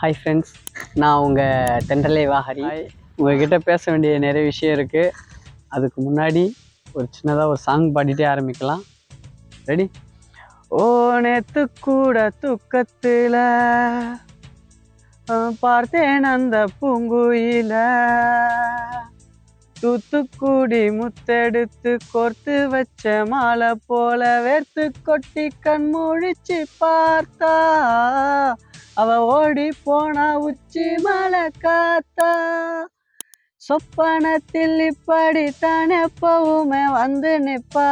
Hi friends நான் உங்கள் தென்றலை வாஹரி. உங்ககிட்ட பேச வேண்டிய நிறைய விஷயம் இருக்குது அதுக்கு முன்னாடி ஒரு சின்னதாக ஒரு சாங் பாடிட்டே ஆரம்பிக்கலாம். ரெடி ஓ நேத்து கூட துக்கத்தில் பார்த்தேன் அந்த பூங்குயில. தூத்துக்குடி முத்தெடுத்து கோர்த்து வச்ச மாலை போல வேர்த்து கொட்டி கண் முழிச்சு பார்த்தா. அவ ஓடி போனா உச்சி மலை காத்தா. சொப்பனத்தில் இப்படித்தான் எப்பவுமே வந்து நிப்பா.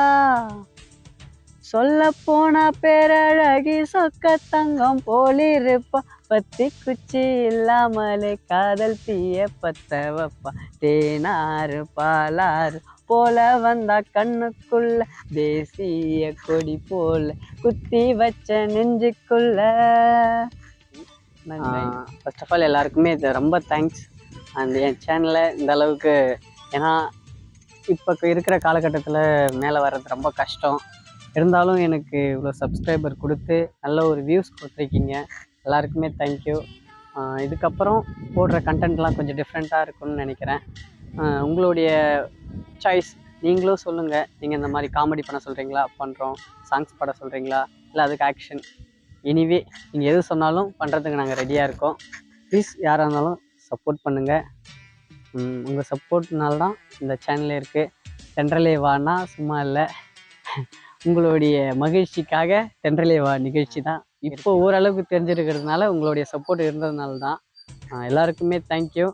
சொல்ல போனா பேரழகி சொக்க தங்கம் போலிருப்பா. பத்தி குச்சி இல்லாமலே காதல் தீய பத்த வைப்பா தேனாறு பாலாறு போல வந்தா கண்ணுக்குள்ள தேசிய கொடி போல குத்தி வச்ச நெஞ்சுக்குள்ள. ஃபர்ஸ்ட் ஆஃப் ஆல் எல்லாருக்குமே இது ரொம்ப தேங்க்ஸ் அண்ட் என் சேனலை இந்த அளவுக்கு ஏன்னா இப்போ இருக்கிற காலகட்டத்தில் மேலே வர்றது ரொம்ப கஷ்டம். இருந்தாலும் எனக்கு இவ்வளோ சப்ஸ்கிரைபர் கொடுத்து நல்ல ஒரு வியூஸ் கொடுத்துருக்கீங்க. எல்லாருக்குமே தேங்க்யூ இதுக்கப்புறம் போடுற கண்டென்ட்லாம் கொஞ்சம் டிஃப்ரெண்ட்டாக இருக்கும்னு நினைக்கிறேன். உங்களுடைய சாய்ஸ் நீங்களும் சொல்லுங்கள் நீங்கள் இந்த மாதிரி காமெடி பண்ண சொல்கிறீங்களா பண்ணுறோம் சாங்ஸ் பாட சொல்கிறீங்களா இல்லை அதுக்கு ஆக்ஷன் எனிவே நீங்கள் எது சொன்னாலும் பண்ணுறதுக்கு நாங்கள் ரெடியாக இருக்கோம். ப்ளீஸ் யாராக இருந்தாலும் சப்போர்ட் பண்ணுங்கள் உங்கள் சப்போர்ட்னால்தான் இந்த சேனலே இருக்குது சென்ட்ரலே வானா சும்மா இல்லை. உங்களுடைய மகிழ்ச்சிக்காக தென்றலே வா நிகழ்ச்சி தான். இப்போ ஓரளவுக்கு தெரிஞ்சிருக்கிறதுனால உங்களுடைய சப்போர்ட் இருந்ததுனால தான். எல்லாருக்குமே தேங்க்யூ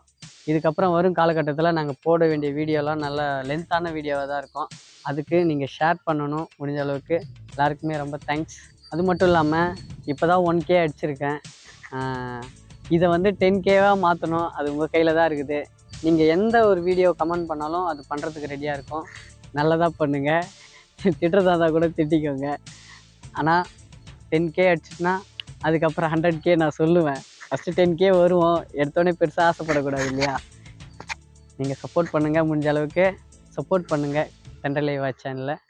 இதுக்கப்புறம் வரும் காலகட்டத்தில் நாங்கள் போட வேண்டிய வீடியோலாம் நல்ல லென்த்தான வீடியோவாக தான் இருக்கும். அதுக்கு நீங்கள் ஷேர் பண்ணணும் முடிஞ்ச அளவுக்கு. எல்லாருக்குமே ரொம்ப தேங்க்ஸ் அது மட்டும் இல்லாமல் இப்போ தான் ஒன் கே அடிச்சிருக்கேன் இதை வந்து டென் கேவாக மாற்றணும் அது உங்கள் கையில் தான் இருக்குது. நீங்கள் எந்த ஒரு வீடியோ கமெண்ட் பண்ணாலும் அது பண்ணுறதுக்கு ரெடியாக இருக்கும். நல்லதாக பண்ணுங்கள் திட்டுறதா இருந்தால் கூட திட்டிக்கோங்க. ஆனால் டென் கே அடிச்சிட்டுனா அதுக்கப்புறம் ஹண்ட்ரட் கே நான் சொல்லுவேன். ஃபஸ்ட்டு டென் கே வருவோம். எடுத்தோடனே பெருசாக ஆசைப்படக்கூடாது இல்லையா? நீங்கள் சப்போர்ட் பண்ணுங்கள் முடிஞ்ச அளவுக்கு சப்போர்ட் பண்ணுங்கள் தென்றலை வா சேனலில்